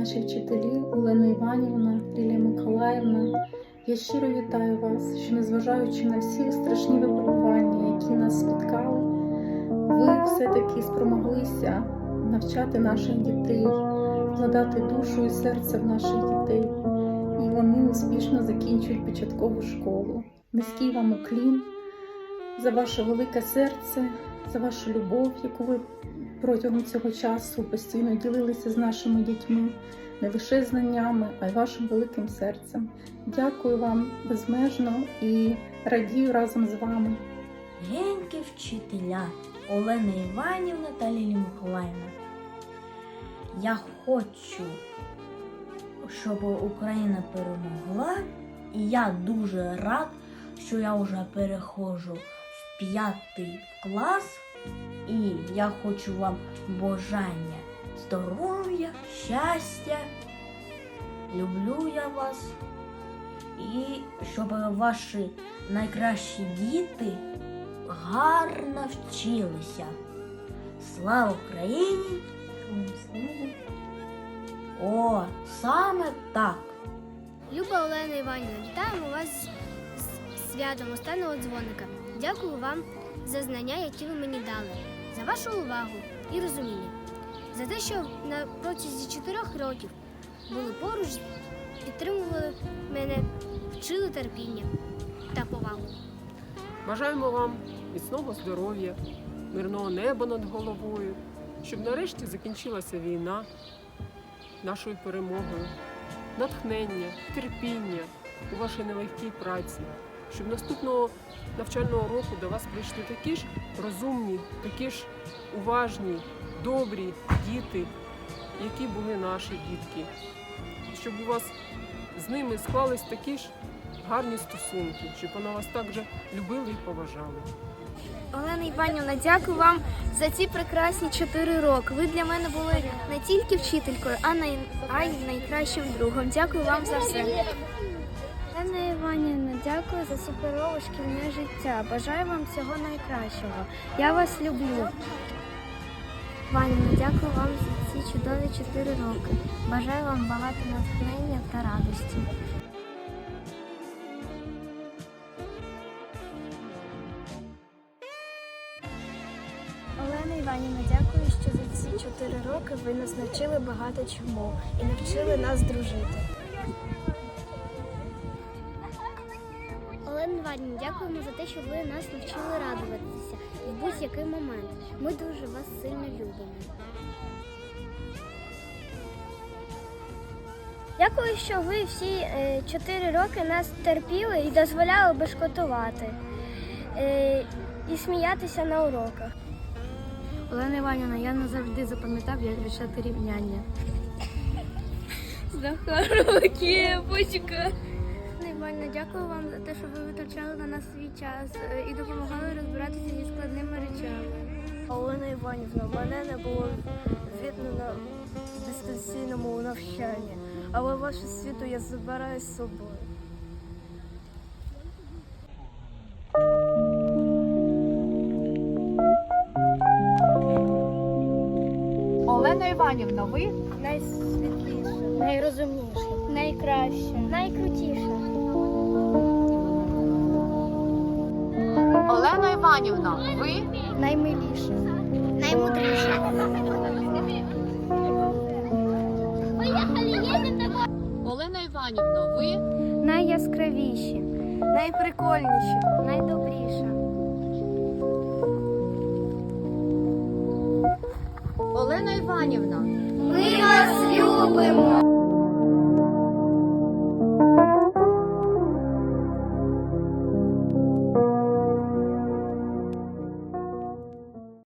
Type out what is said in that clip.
наші вчителі Олена Іванівна, Лілія Миколаївна. Я щиро вітаю вас, що незважаючи на всі страшні випробування, які нас спіткали, ви все-таки спромоглися навчати наших дітей, вкладати душу і серце в наших дітей. І вони успішно закінчують початкову школу. Низький вам уклін за ваше велике серце, за вашу любов, яку ви протягом цього часу постійно ділилися з нашими дітьми, не лише знаннями, а й вашим великим серцем. Дякую вам безмежно і радію разом з вами. Генькі вчителя Олена Іванівна та Лілі Миколаївна. Я хочу, щоб Україна перемогла, і я дуже рад, що я вже переходжу в п'ятий клас, і я хочу вам бажання здоров'я, щастя. Люблю я вас. І щоб ваші найкращі діти гарно вчилися. Слава Україні! О, саме так. Люба Олена Іванівна, вітаємо вас з святом останнього дзвоника. Дякую вам за знання, які ви мені дали, за вашу увагу і розуміння, за те, що на протязі чотирьох років були поруч, підтримували мене, вчили терпіння та повагу. Бажаємо вам міцного здоров'я, мирного неба над головою, щоб нарешті закінчилася війна нашою перемогою, натхнення, терпіння у вашій нелегкій праці, щоб наступного навчального року до вас прийшли такі ж розумні, такі ж уважні, добрі діти, які були наші дітки, щоб у вас з ними склались такі ж гарні стосунки, щоб вони вас так же любили і поважали. Олена Іванівна, дякую вам за ці прекрасні чотири роки. Ви для мене були не тільки вчителькою, а й найкращим другом. Дякую вам за все. Олена Іванівна, дякую за суперове шкільне життя. Бажаю вам всього найкращого. Я вас люблю. Іванівна, дякую вам за ці чудові чотири роки. Бажаю вам багато натхнення та радості. Олена Іванівна, дякую, що за ці чотири роки ви нас навчили багато чому і навчили нас дружити. Олена Іванівна, дякуємо за те, що ви нас навчили радуватися в будь-який момент. Ми дуже вас сильно любимо. Дякую, що ви всі е, чотири роки нас терпіли і дозволяли бешкотувати е, і сміятися на уроках. Олена Іванівна, я назавжди запам'ятав, як рішати рівняння. Захарова кепочка. Іванівна, дякую вам за те, що ви витрачали на нас свій час е, і допомагали розбиратися зі складними речами. Олена Іванівна, мене не було видно на дистанційному навчанні, але вашу світу я забираю з собою. Олена Іванівна, ви Найсвітліша, найрозумніша, найкраща, найкрутіша. Іванівна, ви Наймиліша, наймудріша. Олена Іванівна, ви Найяскравіші, найприкольніші, найдобріша. Олена Іванівна. Ми вас любимо!